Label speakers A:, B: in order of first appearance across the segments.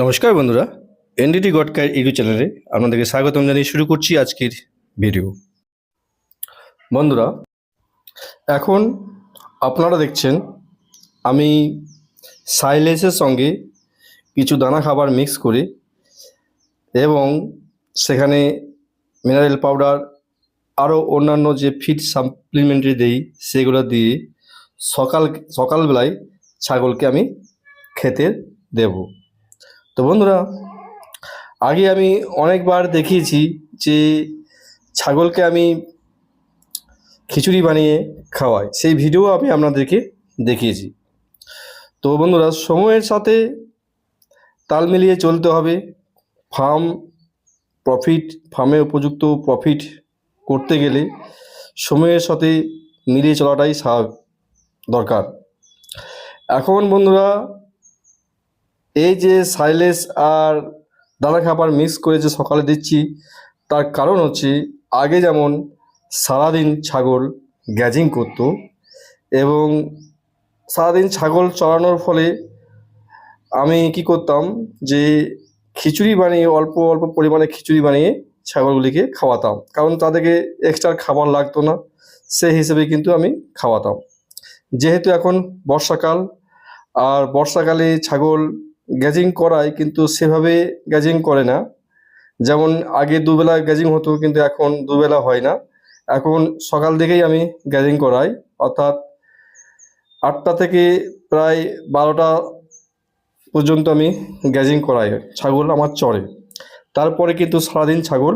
A: নমস্কার বন্ধুরা NDT গডকার YouTube চ্যানেলে আপনাদেরকে স্বাগতম জানিয়ে শুরু করছি আজকের ভিডিও বন্ধুরা, এখন আপনারা দেখছেন, আমি সাইলেসের সঙ্গে কিছু দানা খাবার মিক্স করে এবং সেখানে মিনারেল পাউডার আরও অন্যান্য যে ফিড সাপ্লিমেন্টারি দেই, সেগুলো দিয়ে সকাল, সকালবেলায় ছাগলকে আমি খেতে দেবো। তো বন্ধুরা, আগে আমি অনেকবার দেখিয়েছি যে ছাগলকে আমি খিচুড়ি বানিয়ে খাওয়াই। সেই ভিডিও আমি আপনাদেরকে দেখিয়েছি। তো বন্ধুরা, সময়ের সাথে তাল মিলিয়ে চলতে হবে। ফার্ম প্রফিট, ফার্মে উপযুক্ত প্রফিট করতে গেলে সময়ের সাথে মিলিয়ে চলাটাই স্বাভাবিক দরকার। এখন বন্ধুরা এই যে সাইলেস আর দানা খাবার মিক্স করে যে সকালে দিচ্ছি, তার কারণ হচ্ছে আগে যেমন সারাদিন ছাগল গ্যাজিং করতো এবং সারাদিন ছাগল চড়ানোর ফলে আমি কি করতাম যে খিচুড়ি বানিয়ে, অল্প অল্প পরিমাণে খিচুড়ি বানিয়ে ছাগলগুলিকে খাওয়াতাম। কারণ তাদেরকে এক্সট্রা খাবার লাগতো না, সেই হিসেবে কিন্তু আমি খাওয়াতাম। যেহেতু এখন বর্ষাকাল, আর বর্ষাকালে ছাগল গ্যাজিং করায়, কিন্তু সেভাবে গ্যাজিং করে না। যেমন আগে দুবেলা গ্যাজিং হতো, কিন্তু এখন দুবেলা হয় না। এখন সকাল থেকেই আমি গ্যাজিং করাই, অর্থাৎ আটটা থেকে প্রায় বারোটা পর্যন্ত আমি গ্যাজিং করাই। ছাগল আমার চড়ে। তারপরে কিন্তু সারাদিন ছাগল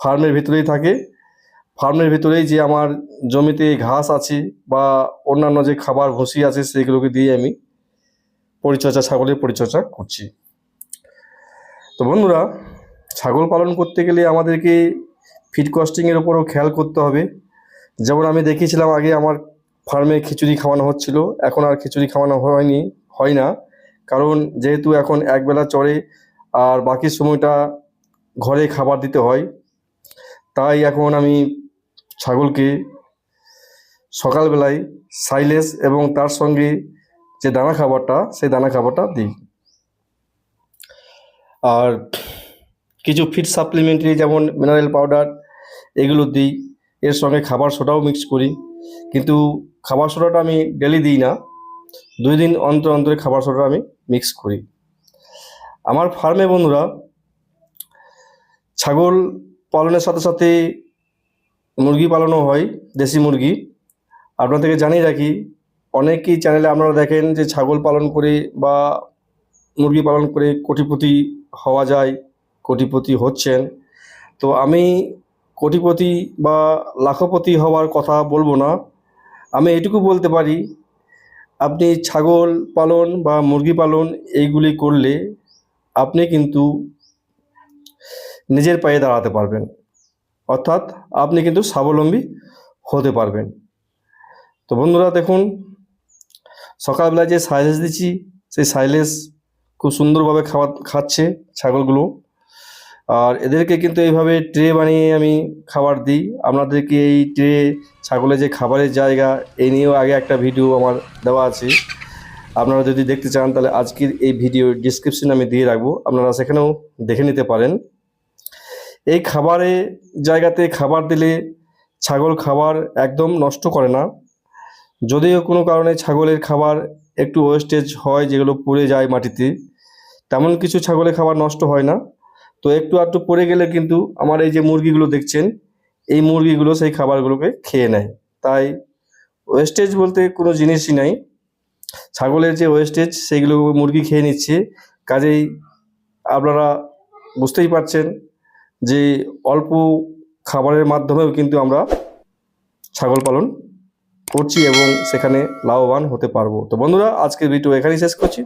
A: ফার্মের ভিতরেই থাকে। ফার্মের ভিতরেই যে আমার জমিতে ঘাস আছে বা অন্যান্য যে খাবার, ভুসি আছে, সেগুলোকে দিয়ে আমি। পরিচর্যা, ছাগলের পরিচর্যা করছি। তো বন্ধুরা, ছাগল পালন করতে গেলে আমাদেরকে ফিড কস্টিংয়ের উপরও খেয়াল করতে হবে। যেমন আমি দেখিয়েছিলাম আগে, আমার ফার্মে খিচুড়ি খাওয়ানো হচ্ছিল। এখন আর খিচুড়ি খাওয়ানো হয়নি, হয় না। কারণ যেহেতু এখন একবেলা চড়ে আর বাকি সময়টা ঘরে খাবার দিতে হয়, তাই এখন আমি ছাগলকে সকালবেলায় সাইলেস এবং তার সঙ্গে যে দানা খাবারটা, সেই দানা খাবারটা দিই। আর কিছু ফিড সাপ্লিমেন্টারি যেমন মিনারেল পাউডার এগুলো দিই। এর সঙ্গে খাবার সোডাও মিক্স করি। কিন্তু খাবার সোডাটা আমি ডেলি দিই না। দুই দিন অন্তর অন্তরে খাবার সোডা আমি মিক্স করি। আমার ফার্মে বন্ধুরা, ছাগল পালনের সাথে সাথে মুরগি পালনও হয়, দেশি মুরগি। আপনাদেরকে জানিয়ে রাখি অনেকেই চ্যানেলে আপনারা দেখেন যে ছাগল পালন করে বা মুরগি পালন করে কোটিপতি হওয়া যায়, কোটিপতি হচ্ছেন। তো আমি কোটিপতি বা লাখপতি হওয়ার কথা বলব না। আমি এটুকু বলতে পারি, আপনি ছাগল পালন বা মুরগি পালন এইগুলি করলে আপনি কিন্তু নিজের পায়ে দাঁড়াতে পারবেন। অর্থাৎ আপনি কিন্তু স্বাবলম্বী হতে পারবেন। তো বন্ধুরা দেখুন সকালবেলায় যে সাইলেস দিচ্ছি, সেই সাইলেস খুব সুন্দরভাবে খাওয়া, খাচ্ছে ছাগলগুলো। আর এদেরকে কিন্তু এইভাবে ট্রে বানিয়ে আমি খাবার দিই। আপনাদেরকে এই ট্রে ছাগলের যে খাবারের জায়গা এই নিয়েও আগে একটা ভিডিও আমার দেওয়া আছে। আপনারা যদি দেখতে চান, তাহলে আজকের এই ভিডিও ডিসক্রিপশন আমি দিয়ে রাখব। আপনারা সেখানেও দেখে নিতে পারেন। এই খাবারে, জায়গাতে খাবার দিলে ছাগল খাবার একদম নষ্ট করে না। যদিও কোনো কারণে ছাগলের খাবার একটু ওয়েস্টেজ হয়, যেগুলো পড়ে যায় মাটিতে, তেমন কিছু ছাগলের খাবার নষ্ট হয় না। তো একটু আধটু পড়ে গেলে কিন্তু আমার এই যে মুরগিগুলো দেখছেন, এই মুরগিগুলো সেই খাবারগুলোকে খেয়ে নেয়। তাই ওয়েস্টেজ বলতে কোনো জিনিসই নাই। ছাগলের যে ওয়েস্টেজ সেইগুলো মুরগি খেয়ে নিচ্ছে। কাজেই আপনারা বুঝতেই পারছেন যে অল্প খাবারের মাধ্যমেও কিন্তু আমরা ছাগল পালন করছি এবং সেখানে লাভবান হতে পারব। তো বন্ধুরা আজকের ভিডিও এখানেই শেষ করছি।